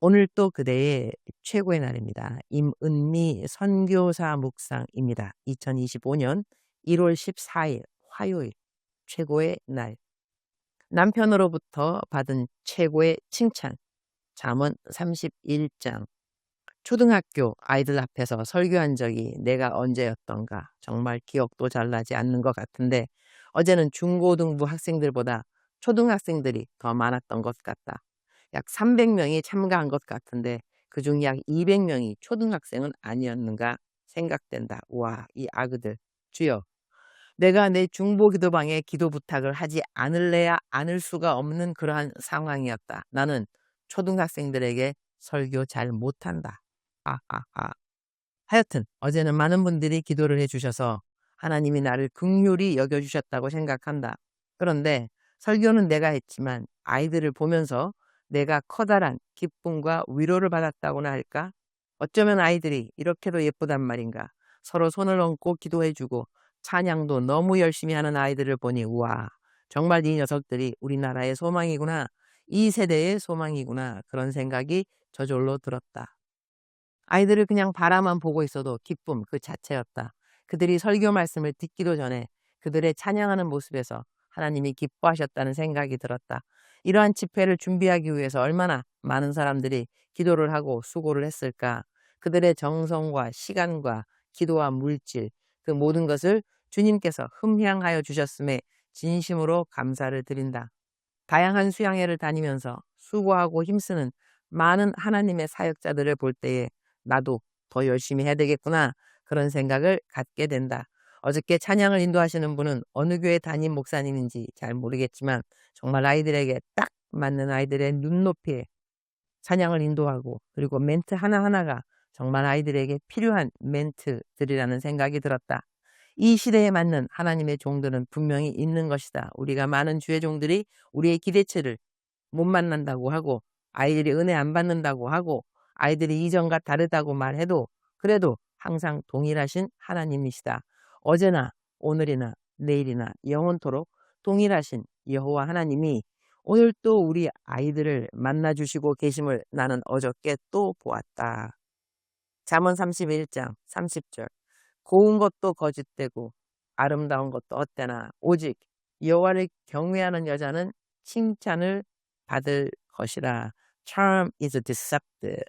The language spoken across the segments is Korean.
오늘 또 그대의 최고의 날입니다. 임은미 선교사 묵상입니다. 2025년 1월 14일 화요일 최고의 날. 남편으로부터 받은 최고의 칭찬. 잠언 31장. 초등학교 아이들 앞에서 설교한 적이 내가 언제였던가 정말 기억도 잘 나지 않는 것 같은데 어제는 중고등부 학생들보다 초등학생들이 더 많았던 것 같다. 약 300명이 참가한 것 같은데 그중 약 200명이 초등학생은 아니었는가 생각된다. 와, 이 아그들. 주여, 내가 내 중보 기도방에 기도 부탁을 하지 않을래야 않을 수가 없는 그러한 상황이었다. 나는 초등학생들에게 설교 잘 못한다. 아하하. 하여튼 어제는 많은 분들이 기도를 해주셔서 하나님이 나를 극률이 여겨주셨다고 생각한다. 그런데 설교는 내가 했지만 아이들을 보면서 내가 커다란 기쁨과 위로를 받았다고나 할까? 어쩌면 아이들이 이렇게도 예쁘단 말인가? 서로 손을 얹고 기도해주고 찬양도 너무 열심히 하는 아이들을 보니 우와 정말 이 녀석들이 우리나라의 소망이구나 이 세대의 소망이구나 그런 생각이 저절로 들었다. 아이들을 그냥 바라만 보고 있어도 기쁨 그 자체였다. 그들이 설교 말씀을 듣기도 전에 그들의 찬양하는 모습에서 하나님이 기뻐하셨다는 생각이 들었다. 이러한 집회를 준비하기 위해서 얼마나 많은 사람들이 기도를 하고 수고를 했을까. 그들의 정성과 시간과 기도와 물질, 그 모든 것을 주님께서 흠향하여 주셨음에 진심으로 감사를 드린다. 다양한 수양회를 다니면서 수고하고 힘쓰는 많은 하나님의 사역자들을 볼 때에 나도 더 열심히 해야 되겠구나 그런 생각을 갖게 된다. 어저께 찬양을 인도하시는 분은 어느 교회 담임 목사님인지 잘 모르겠지만 정말 아이들에게 딱 맞는 아이들의 눈높이에 찬양을 인도하고 그리고 멘트 하나하나가 정말 아이들에게 필요한 멘트들이라는 생각이 들었다. 이 시대에 맞는 하나님의 종들은 분명히 있는 것이다. 우리가 많은 주의 종들이 우리의 기대치를 못 만난다고 하고 아이들이 은혜 안 받는다고 하고 아이들이 이전과 다르다고 말해도 그래도 항상 동일하신 하나님이시다. 어제나 오늘이나 내일이나 영원토록 동일하신 여호와 하나님이 오늘 또 우리 아이들을 만나 주시고 계심을 나는 어저께 또 보았다. 잠언 31장 30절 고운 것도 거짓되고 아름다운 것도 어때나 오직 여호와를 경외하는 여자는 칭찬을 받을 것이라. Charm is deceptive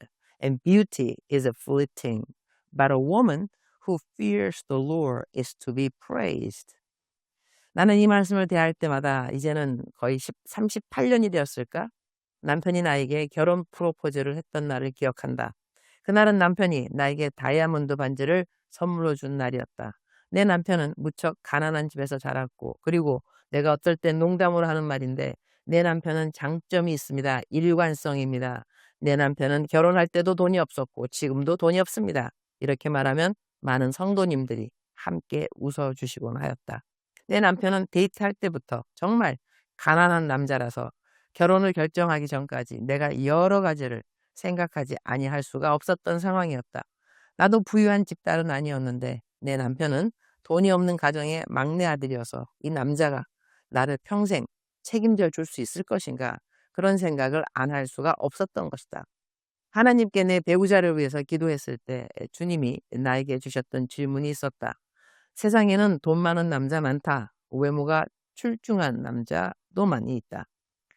and beauty is fleeting, but a woman who fears the Lord is to be praised. 나는 이 말씀을 대할 때마다 이제는 거의 10, 38년이 되었을까? 남편이 나에게 결혼 프로포즈를 했던 날을 기억한다. 그날은 남편이 나에게 다이아몬드 반지를 선물로 준 날이었다. 내 남편은 무척 가난한 집에서 자랐고 그리고 내가 어떨 땐 농담으로 하는 말인데 내 남편은 장점이 있습니다. 일관성입니다. 내 남편은 결혼할 때도 돈이 없었고 지금도 돈이 없습니다. 이렇게 말하면 많은 성도님들이 함께 웃어주시곤 하였다. 내 남편은 데이트할 때부터 정말 가난한 남자라서 결혼을 결정하기 전까지 내가 여러 가지를 생각하지 아니할 수가 없었던 상황이었다. 나도 부유한 집딸은 아니었는데 내 남편은 돈이 없는 가정의 막내 아들이어서 이 남자가 나를 평생 책임져 줄 수 있을 것인가 그런 생각을 안 할 수가 없었던 것이다. 하나님께 내 배우자를 위해서 기도했을 때 주님이 나에게 주셨던 질문이 있었다. 세상에는 돈 많은 남자 많다. 외모가 출중한 남자도 많이 있다.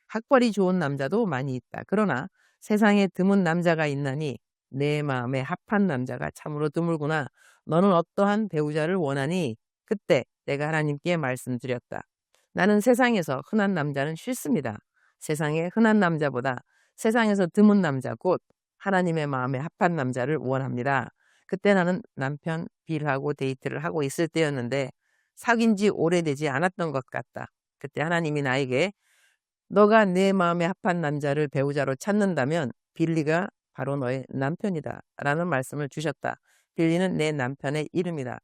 학벌이 좋은 남자도 많이 있다. 그러나 세상에 드문 남자가 있나니 내 마음에 합한 남자가 참으로 드물구나. 너는 어떠한 배우자를 원하니? 그때 내가 하나님께 말씀드렸다. 나는 세상에서 흔한 남자는 싫습니다. 세상에 흔한 남자보다 세상에서 드문 남자 곧 하나님의 마음에 합한 남자를 원합니다. 그때 나는 남편 빌하고 데이트를 하고 있을 때였는데 사귄 지 오래되지 않았던 것 같다. 그때 하나님이 나에게 너가 내 마음에 합한 남자를 배우자로 찾는다면 빌리가 바로 너의 남편이다. 라는 말씀을 주셨다. 빌리는 내 남편의 이름이다.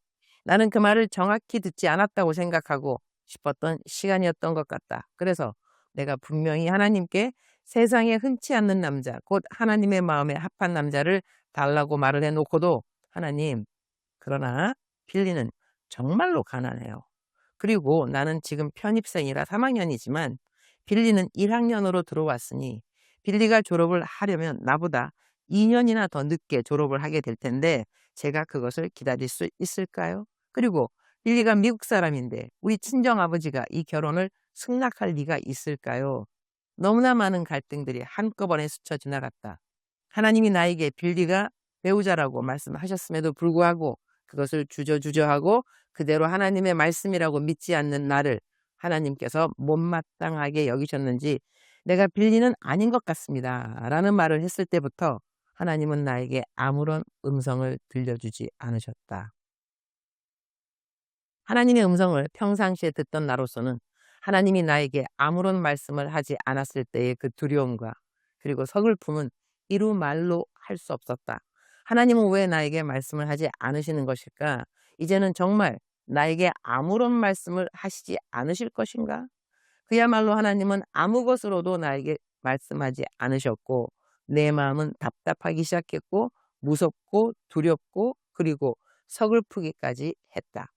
나는 그 말을 정확히 듣지 않았다고 생각하고 싶었던 시간이었던 것 같다. 그래서 내가 분명히 하나님께 세상에 흔치 않는 남자, 곧 하나님의 마음에 합한 남자를 달라고 말을 해놓고도 하나님, 그러나 빌리는 정말로 가난해요. 그리고 나는 지금 편입생이라 3학년이지만 빌리는 1학년으로 들어왔으니 빌리가 졸업을 하려면 나보다 2년이나 더 늦게 졸업을 하게 될 텐데 제가 그것을 기다릴 수 있을까요? 그리고 빌리가 미국 사람인데 우리 친정아버지가 이 결혼을 승낙할 리가 있을까요? 너무나 많은 갈등들이 한꺼번에 스쳐 지나갔다. 하나님이 나에게 빌리가 배우자라고 말씀하셨음에도 불구하고 그것을 주저주저하고 그대로 하나님의 말씀이라고 믿지 않는 나를 하나님께서 못마땅하게 여기셨는지 내가 빌리는 아닌 것 같습니다. 라는 말을 했을 때부터 하나님은 나에게 아무런 음성을 들려주지 않으셨다. 하나님의 음성을 평상시에 듣던 나로서는 하나님이 나에게 아무런 말씀을 하지 않았을 때의 그 두려움과 그리고 서글픔은 이루 말로 할 수 없었다. 하나님은 왜 나에게 말씀을 하지 않으시는 것일까? 이제는 정말 나에게 아무런 말씀을 하시지 않으실 것인가? 그야말로 하나님은 아무 것으로도 나에게 말씀하지 않으셨고 내 마음은 답답하기 시작했고 무섭고 두렵고 그리고 서글프기까지 했다.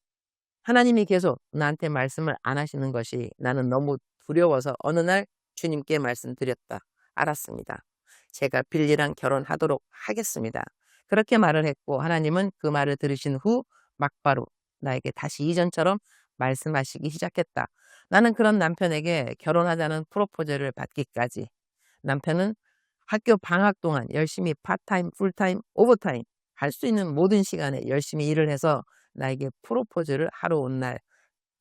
하나님이 계속 나한테 말씀을 안 하시는 것이 나는 너무 두려워서 어느 날 주님께 말씀드렸다. 알았습니다. 제가 빌리랑 결혼하도록 하겠습니다. 그렇게 말을 했고 하나님은 그 말을 들으신 후 막바로 나에게 다시 이전처럼 말씀하시기 시작했다. 나는 그런 남편에게 결혼하자는 프로포즈를 받기까지 남편은 학교 방학 동안 열심히 파타임, 풀타임, 오버타임 할 수 있는 모든 시간에 열심히 일을 해서 나에게 프로포즈를 하러 온 날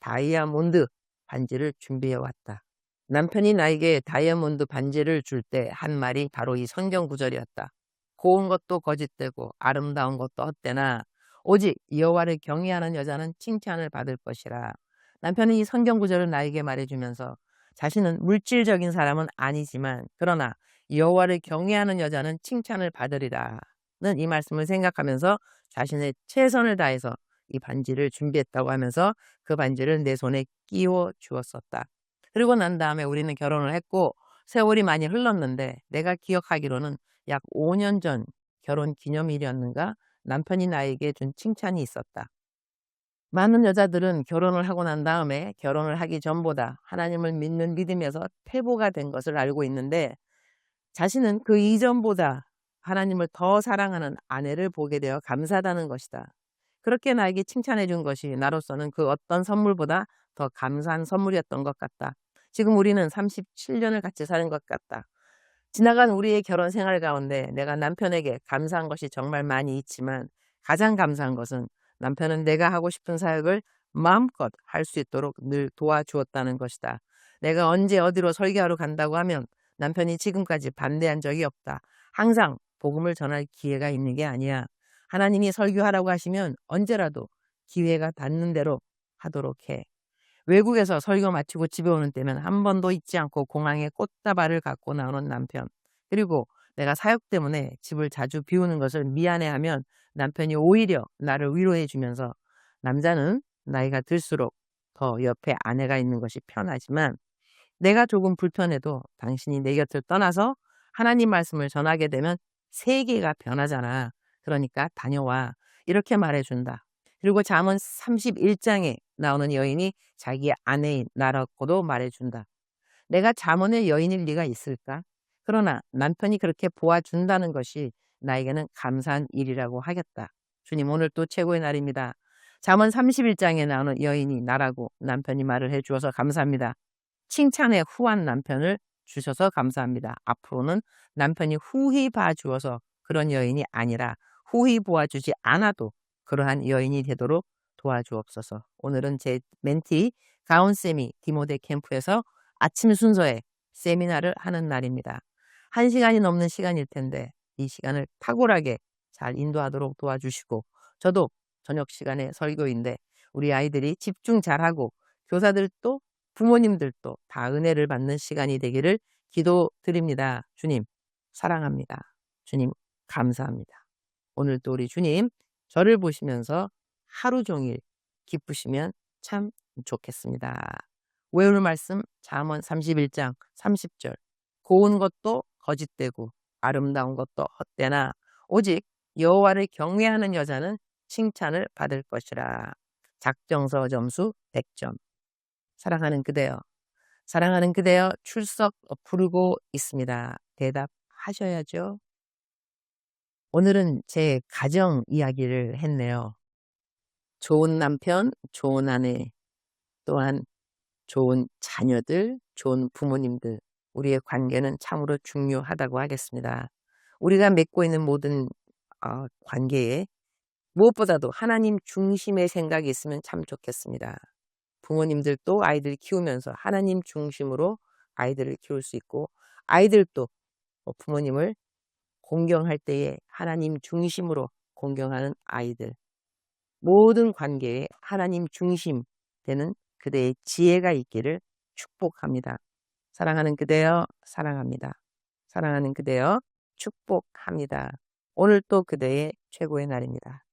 다이아몬드 반지를 준비해 왔다. 남편이 나에게 다이아몬드 반지를 줄 때 한 말이 바로 이 성경 구절이었다. 고운 것도 거짓되고 아름다운 것도 헛되나 오직 여호와를 경외하는 여자는 칭찬을 받을 것이라. 남편은 이 성경 구절을 나에게 말해주면서 자신은 물질적인 사람은 아니지만 그러나 여호와를 경외하는 여자는 칭찬을 받으리라는 이 말씀을 생각하면서 자신의 최선을 다해서 이 반지를 준비했다고 하면서 그 반지를 내 손에 끼워 주었었다. 그리고 난 다음에 우리는 결혼을 했고 세월이 많이 흘렀는데 내가 기억하기로는 약 5년 전 결혼 기념일이었는가 남편이 나에게 준 칭찬이 있었다. 많은 여자들은 결혼을 하고 난 다음에 결혼을 하기 전보다 하나님을 믿는 믿음에서 퇴보가 된 것을 알고 있는데 자신은 그 이전보다 하나님을 더 사랑하는 아내를 보게 되어 감사하다는 것이다. 그렇게 나에게 칭찬해 준 것이 나로서는 그 어떤 선물보다 더 감사한 선물이었던 것 같다. 지금 우리는 37년을 같이 사는 것 같다. 지나간 우리의 결혼 생활 가운데 내가 남편에게 감사한 것이 정말 많이 있지만 가장 감사한 것은 남편은 내가 하고 싶은 사역을 마음껏 할 수 있도록 늘 도와주었다는 것이다. 내가 언제 어디로 설교하러 간다고 하면 남편이 지금까지 반대한 적이 없다. 항상 복음을 전할 기회가 있는 게 아니야. 하나님이 설교하라고 하시면 언제라도 기회가 닿는 대로 하도록 해. 외국에서 설교 마치고 집에 오는 때면 한 번도 잊지 않고 공항에 꽃다발을 갖고 나오는 남편. 그리고 내가 사역 때문에 집을 자주 비우는 것을 미안해하면 남편이 오히려 나를 위로해 주면서 남자는 나이가 들수록 더 옆에 아내가 있는 것이 편하지만 내가 조금 불편해도 당신이 내 곁을 떠나서 하나님 말씀을 전하게 되면 세계가 변하잖아. 그러니까 다녀와. 이렇게 말해준다. 그리고 잠언 31장에 나오는 여인이 자기 아내인 나라고도 말해준다. 내가 잠언의 여인일 리가 있을까? 그러나 남편이 그렇게 보아준다는 것이 나에게는 감사한 일이라고 하겠다. 주님 오늘 또 최고의 날입니다. 잠언 31장에 나오는 여인이 나라고 남편이 말을 해주어서 감사합니다. 칭찬에 후한 남편을 주셔서 감사합니다. 앞으로는 남편이 후히 봐주어서 그런 여인이 아니라 후히 보아주지 않아도 그러한 여인이 되도록 도와주옵소서. 오늘은 제 멘티 가온쌤이 디모데 캠프에서 아침 순서에 세미나를 하는 날입니다. 한 시간이 넘는 시간일 텐데 이 시간을 탁월하게 잘 인도하도록 도와주시고 저도 저녁 시간에 설교인데 우리 아이들이 집중 잘하고 교사들도 부모님들도 다 은혜를 받는 시간이 되기를 기도드립니다. 주님 사랑합니다. 주님 감사합니다. 오늘도 우리 주님 저를 보시면서 하루 종일 기쁘시면 참 좋겠습니다. 외울 말씀 잠언 31장 30절 고운 것도 거짓되고 아름다운 것도 헛되나 오직 여호와를 경외하는 여자는 칭찬을 받을 것이라. 작정서 점수 100점. 사랑하는 그대여. 사랑하는 그대여 출석 부르고 있습니다. 대답하셔야죠. 오늘은 제 가정 이야기를 했네요. 좋은 남편, 좋은 아내, 또한 좋은 자녀들, 좋은 부모님들, 우리의 관계는 참으로 중요하다고 하겠습니다. 우리가 맺고 있는 모든 어, 관계에 무엇보다도 하나님 중심의 생각이 있으면 참 좋겠습니다. 부모님들도 아이들 키우면서 하나님 중심으로 아이들을 키울 수 있고 아이들도 뭐 부모님을 공경할 때에 하나님 중심으로 공경하는 아이들 모든 관계에 하나님 중심 되는 그대의 지혜가 있기를 축복합니다. 사랑하는 그대여 사랑합니다. 사랑하는 그대여 축복합니다. 오늘 또 그대의 최고의 날입니다.